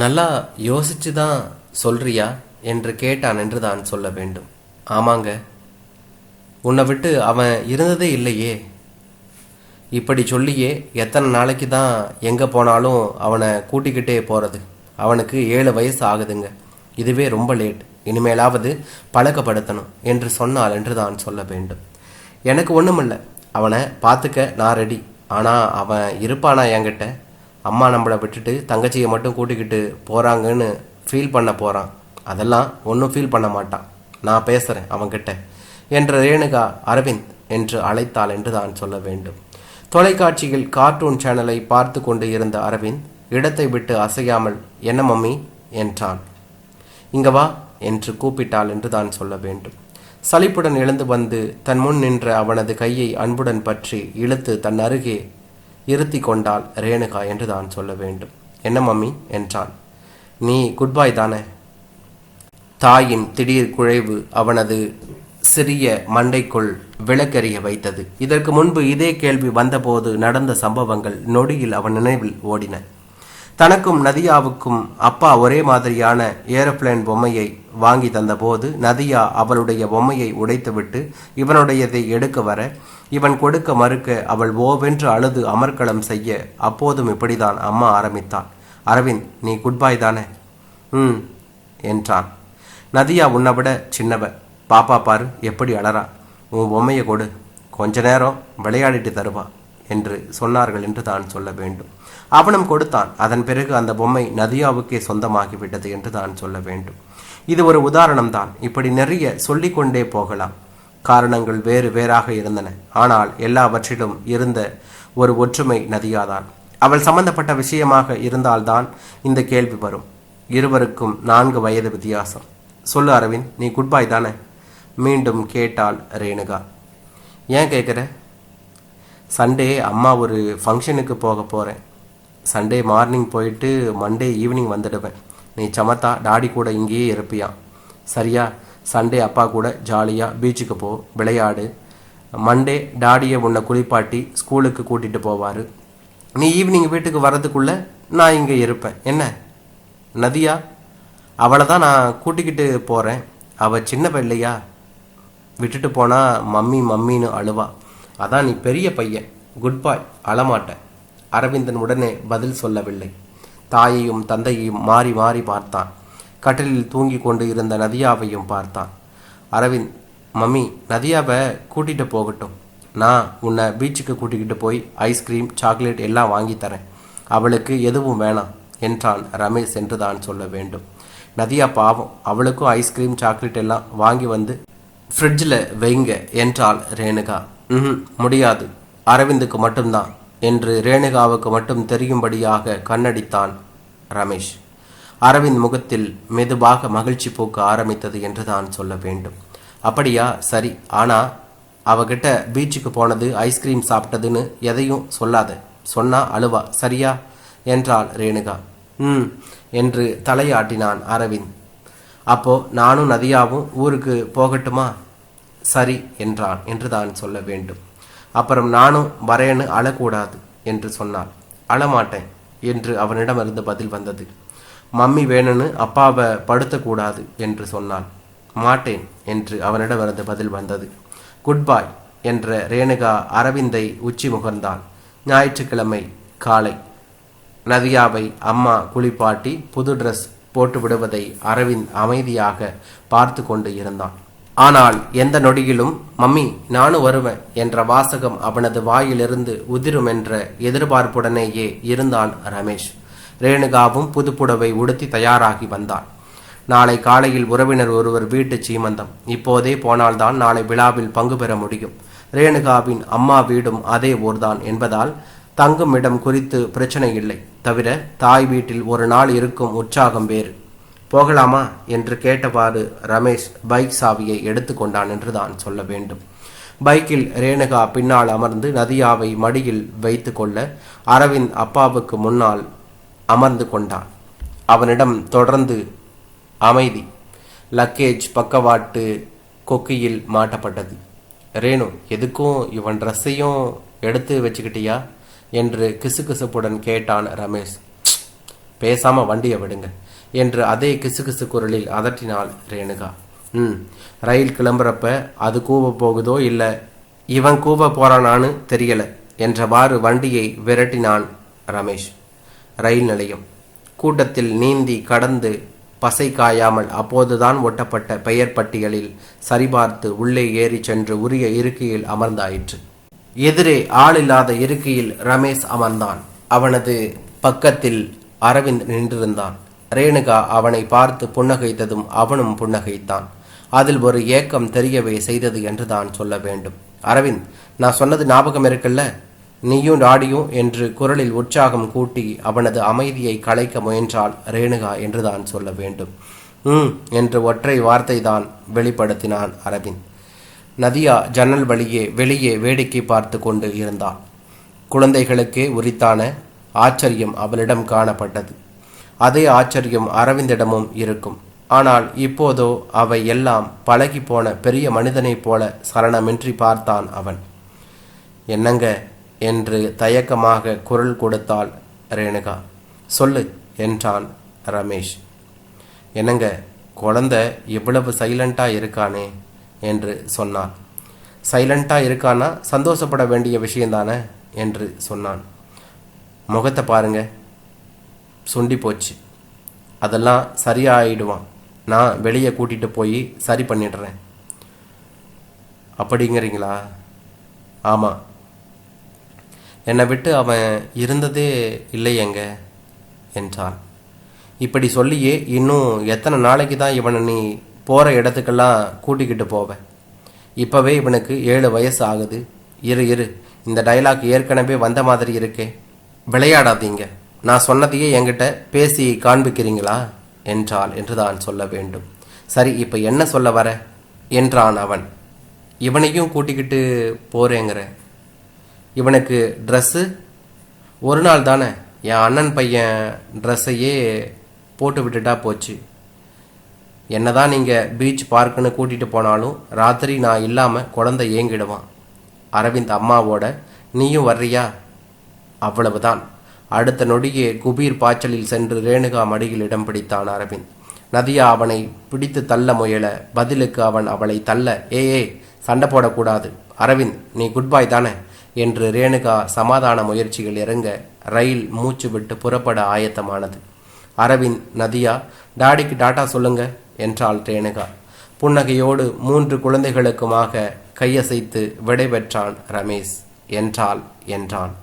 நல்லா யோசிச்சு தான் சொல்றியா என்று கேட்டான் என்று தான் சொல்ல வேண்டும். ஆமாங்க. உன்னை விட்டு அவன் இருந்ததே இல்லையே. இப்படி சொல்லியே எத்தனை நாளைக்கு தான் எங்கே போனாலும் அவனை கூட்டிக்கிட்டே போகிறது அவனுக்கு ஏழு வயசு ஆகுதுங்க. இதுவே ரொம்ப லேட் இனிமேலாவது பழக்கப்படுத்தணும் என்று சொன்னால் என்று தான் சொல்ல வேண்டும். எனக்கு ஒன்றுமில்லை அவனை பார்த்துக்க நான் ரெடி ஆனால் அவன் இருப்பானா என்கிட்ட? அம்மா நம்மளை விட்டுட்டு தங்கச்சியை மட்டும் கூட்டிக்கிட்டு போகிறாங்கன்னு ஃபீல் பண்ண போகிறான் அதெல்லாம் ஒன்றும் ஃபீல் பண்ண மாட்டான். நான் பேசுகிறேன் அவன்கிட்ட. என்ற ரேணுகா அரவிந்த் என்று அழைத்தாள் என்று தான் சொல்ல வேண்டும். தொலைக்காட்சியில் கார்ட்டூன் சேனலை பார்த்து கொண்டு இருந்த அரவிந்த் இடத்தை விட்டு அசையாமல் என்ன மம்மி? என்றான். இங்க வா என்று கூப்பிட்டாள் என்று தான் சொல்ல வேண்டும். சலிப்புடன் எழுந்து வந்து தன் முன் நின்ற அவனது கையை அன்புடன் பற்றி இழுத்து தன் அருகே இருத்தி கொண்டாள் ரேணுகா என்று தான் சொல்ல வேண்டும். என்ன மம்மி? என்றான். நீ குட் தானே? தாயின் திடீர் குழைவு அவனது சிறிய மண்டைக்குள் விளக்கறிய வைத்தது. இதற்கு முன்பு இதே கேள்வி வந்தபோது நடந்த சம்பவங்கள் நொடியில் அவன் நினைவில் ஓடின. தனக்கும் நதியாவுக்கும் அப்பா ஒரே மாதிரியான ஏரோப்ளேன் பொம்மையை வாங்கி தந்தபோது நதியா அவளுடைய பொம்மையை உடைத்துவிட்டு இவனுடையதை எடுக்க வர இவன் கொடுக்க மறுக்க அவள் ஓவென்று அழுது அமர்க்களம் செய்ய அப்போதும் இப்படிதான் அம்மா ஆரம்பித்தாள். அரவிந்த் நீ குட்பாய் தானே? ம் என்றான். நதியா உன்னை விட சின்னவ. பாப்பா பாரு எப்படி அழறா. உன் பொம்மையை கொடு. கொஞ்ச நேரம் விளையாடிட்டு தருவா என்று சொன்னார்கள் என்று தான் சொல்ல வேண்டும். அவனும் கொடுத்தான். அதன் பிறகு அந்த பொம்மை நதியாவுக்கே சொந்தமாகிவிட்டது என்று தான் சொல்ல வேண்டும். இது ஒரு உதாரணம் தான். இப்படி நிறைய சொல்லிக்கொண்டே போகலாம். காரணங்கள் வேறு வேறாக இருந்தன. ஆனால் எல்லாவற்றிலும் இருந்த ஒரு ஒற்றுமை நதியாதான். அவள் சம்பந்தப்பட்ட விஷயமாக இருந்தால்தான் இந்த கேள்வி வரும். இருவருக்கும் நான்கு வயது வித்தியாசம். சொல்லு அரவிந்த் நீ குட்பாய் தானே? மீண்டும் கேட்டாள் ரேணுகா. ஏன் கேட்குற? சண்டே அம்மா ஒரு ஃபங்க்ஷனுக்கு போக போகிறேன் சண்டே மார்னிங் போயிட்டு மண்டே ஈவினிங் வந்துடுவேன். நீ சமத்தா டாடி கூட இங்கேயே இருப்பியா? சரியா? சண்டே அப்பா கூட ஜாலியாக பீச்சுக்கு போ விளையாடு. மண்டே டாடியை உன்னை குளிப்பாட்டி ஸ்கூலுக்கு கூட்டிகிட்டு போவார். நீ ஈவினிங் வீட்டுக்கு வரதுக்குள்ளே நான் இங்கே இருப்பேன். என்ன? நதியா? அவளை தான் நான் கூட்டிக்கிட்டு போகிறேன் அவள் சின்ன பிள்ளையா? விட்டுட்டு போனால் மம்மி மம்மின்னு அழுவா. அதான் நீ பெரிய பையன். குட் பாய் அழமாட்ட அரவிந்தன் உடனே பதில் சொல்லவில்லை. தாயையும் தந்தையையும் மாறி மாறி பார்த்தான். கட்டிலில் தூங்கி கொண்டு இருந்த நதியாவையும் பார்த்தான். அரவிந்த் மம்மி நதியாவை கூட்டிகிட்டு போகட்டும். நான் உன்னை பீச்சுக்கு கூட்டிக்கிட்டு போய் ஐஸ்கிரீம் சாக்லேட் எல்லாம் வாங்கி தரேன். அவளுக்கு எதுவும் வேணாம் என்றான் ரமேஷ் என்று தான் சொல்ல வேண்டும். நதியா பாவம் அவளுக்கும் ஐஸ்கிரீம் சாக்லேட் எல்லாம் வாங்கி வந்து ஃப்ரிட்ஜில் வைங்க என்றாள் ரேணுகா. ம் முடியாது. அரவிந்துக்கு மட்டும்தான் என்று ரேணுகாவுக்கு மட்டும் தெரியும்படியாக கண்ணடித்தான் ரமேஷ். அரவிந்த் முகத்தில் மெதுவாக மகிழ்ச்சி போக்க ஆரம்பித்தது என்று தான் சொல்ல வேண்டும். அப்படியா? சரி. ஆனால் அவகிட்ட பீச்சுக்கு போனது ஐஸ்கிரீம் சாப்பிட்டதுன்னு எதையும் சொல்லாத. சொன்னா அழுவா. சரியா? என்றாள் ரேணுகா. ம் என்று தலையாட்டினான் அரவிந்த். அப்போ நானும் நதியாவும் ஊருக்கு போகட்டுமா? சரி என்றான் என்று தான் சொல்ல வேண்டும். அப்புறம் நானும் வரேன்னு அழக்கூடாது என்று சொன்னாள். அழமாட்டேன் என்று அவனிடமிருந்து பதில் வந்தது. மம்மி வேணும்னு அப்பாவை படுத்தக்கூடாது என்று சொன்னான் மாட்டேன் என்று அவனிடம் அவனிடமிருந்து பதில் வந்தது. குட் பாய் என்ற ரேணுகா அரவிந்தை உச்சி முகர்ந்தாள். ஞாயிற்றுக்கிழமை காலை. நதியாவை அம்மா குளிப்பாட்டி புது ட்ரெஸ் போட்டு விடுவதை அரவிந்த் அமைதியாக பார்த்து கொண்டு இருந்தான். ஆனால் எந்த நொடியிலும் மம்மி நானும் வருவேன் என்ற வாசகம் அவனது வாயிலிருந்து உதிரும் என்ற எதிர்பார்ப்புடனேயே இருந்தான் ரமேஷ். ரேணுகாவும் புதுப்புடவை உடுத்தி தயாராகி வந்தாள் நாளை காலையில் உறவினர் ஒருவர் வீட்டு சீமந்தம். இப்போதே போனால்தான் நாளை விழாவில் பங்கு பெற முடியும். ரேணுகாவின் அம்மா வீடும் அதே ஊர்தான் என்பதால் தங்கும் இடம் குறித்து பிரச்சனை இல்லை. தவிர தாய் வீட்டில் ஒரு நாள் இருக்கும் உற்சாகம் வேறு. போகலாமா என்று கேட்டவாறு ரமேஷ் பைக் சாவியை எடுத்துக்கொண்டான் என்று தான் சொல்ல வேண்டும். பைக்கில் ரேணுகா பின்னால் அமர்ந்து நதியாவை மடியில் வைத்து கொள்ள அரவிந்த் அப்பாவுக்கு முன்னால் அமர்ந்து கொண்டான். அவனிடம் தொடர்ந்து அமைதி லக்கேஜ் பக்கவாட்டு கொக்கியில் மாட்டப்பட்டது. ரேணு எதுக்கும் இவன் ட்ரெஸ்ஸையும் எடுத்து வச்சுக்கிட்டியா? என்று கிசுகிசுப்புடன் கேட்டான் ரமேஷ். பேசாம வண்டியை விடுங்க என்று அதே கிசுகிசு குரலில் அதட்டினாள் ரேணுகா. ம் ரயில் கிளம்புறப்ப அது கூவ போகுதோ இல்லை இவன் கூவ போறானான்னு தெரியல என்றவாறு வண்டியை விரட்டினான் ரமேஷ். ரயில் நிலையம். கூட்டத்தில் நீந்தி கடந்து பசை காயாமல் அப்போதுதான் ஒட்டப்பட்ட பெயர் பட்டியலில் சரிபார்த்து உள்ளே ஏறி சென்று உரிய இருக்கையில் அமர்ந்தாயிற்று. எதிரே ஆளில்லாத இருக்கையில் ரமேஷ் அமர்ந்தான். அவனது பக்கத்தில் அரவிந்த் நின்றிருந்தான். ரேணுகா அவனை பார்த்து புன்னகைத்ததும் அவனும் புன்னகைத்தான். அதில் ஒரு ஏக்கம் தெரியவே செய்தது என்று தான் சொல்ல வேண்டும். அரவிந்த் நான் சொன்னது ஞாபகம் இருக்குல்ல? நீயும் நாடியும் என்று குரலில் உற்சாகம் கூட்டி அவனது அமைதியை கலைக்க முயன்றாள் ரேணுகா என்றுதான் சொல்ல வேண்டும். ம் என்று ஒற்றை வார்த்தை தான் வெளிப்படுத்தினான் அரவிந்த். நதியா ஜன்னல் வழியே வெளியே வேடிக்கை பார்த்து கொண்டு இருந்தாள். குழந்தைகளுக்கே உரித்தான ஆச்சரியம் அவளிடம் காணப்பட்டது. அதே ஆச்சரியம் அரவிந்திடமும் இருக்கும். ஆனால் இப்போதோ அவை எல்லாம் பழகி போன பெரிய மனிதனைப் போல சலனமின்றி பார்த்தான் அவன். என்னங்க? என்று தயக்கமாக குரல் கொடுத்தாள் ரேணுகா. சொல்லு என்றான் ரமேஷ். என்னங்க குழந்தை இவ்வளவு சைலண்ட்டாக இருக்கானே என்று சொன்னான் சைலண்ட்டாக இருக்கானா? சந்தோஷப்பட வேண்டிய விஷயந்தானே என்று சொன்னான். முகத்தை பாருங்க. சுண்டி போச்சு. அதெல்லாம் சரியாயிடுவான். நான் வெளியே கூட்டிகிட்டு போய் சரி பண்ணிடுறேன். அப்படிங்கிறீங்களா? ஆமாம் என்னை விட்டு அவன் இருந்ததே இல்லையேங்க என்றான். இப்படி சொல்லியே இன்னும் எத்தனை நாளைக்கு தான் இவனை நீ போகிற இடத்துக்கெல்லாம் கூட்டிக்கிட்டு போவ? இப்போவே இவனுக்கு ஏழு வயசு ஆகுது. இரு இரு. இந்த டைலாக் ஏற்கனவே வந்த மாதிரி இருக்கே. விளையாடாதீங்க. நான் சொன்னதையே என்கிட்ட பேசி காண்பிக்கிறீங்களா? என்றாள் என்று தான் சொல்ல வேண்டும். சரி இப்போ என்ன சொல்ல வர? என்றான் அவன். இவனையும் கூட்டிக்கிட்டு போறேங்கிற இவனுக்கு ட்ரெஸ்ஸு ஒரு நாள் தானே. என் அண்ணன் பையன் ட்ரெஸ்ஸையே போட்டு விட்டுட்டா போச்சு. என்னதான் நீங்கள் பீச் பார்க்குன்னு கூட்டிகிட்டு போனாலும் ராத்திரி நான் இல்லாமல் குழந்தை ஏங்கிடுவான். அரவிந்த் அம்மாவோட நீயும் வர்றியா? அவ்வளவுதான். அடுத்த நொடியே குபீர் பாய்ச்சலில் சென்று ரேணுகா மடியில் இடம் பிடித்தான் அரவிந்த். நதியா அவனை பிடித்து தள்ள முயல பதிலுக்கு அவன் அவளை தள்ள ஏ ஏ சண்டை போடக்கூடாது. அரவிந்த் நீ குட் பாய் தானே. என்று ரேணுகா சமாதான முயற்சிகள் இறங்க ரயில் மூச்சு விட்டு புறப்பட ஆயத்தமானது. அரவிந்த் நதியா டாடிக்கு டாட்டா சொல்லுங்க என்றாள் ரேணுகா. புன்னகையோடு மூன்று குழந்தைகளுக்குமாக கையசைத்து விடைபெற்றான் ரமேஷ். என்றாள் என்றான்.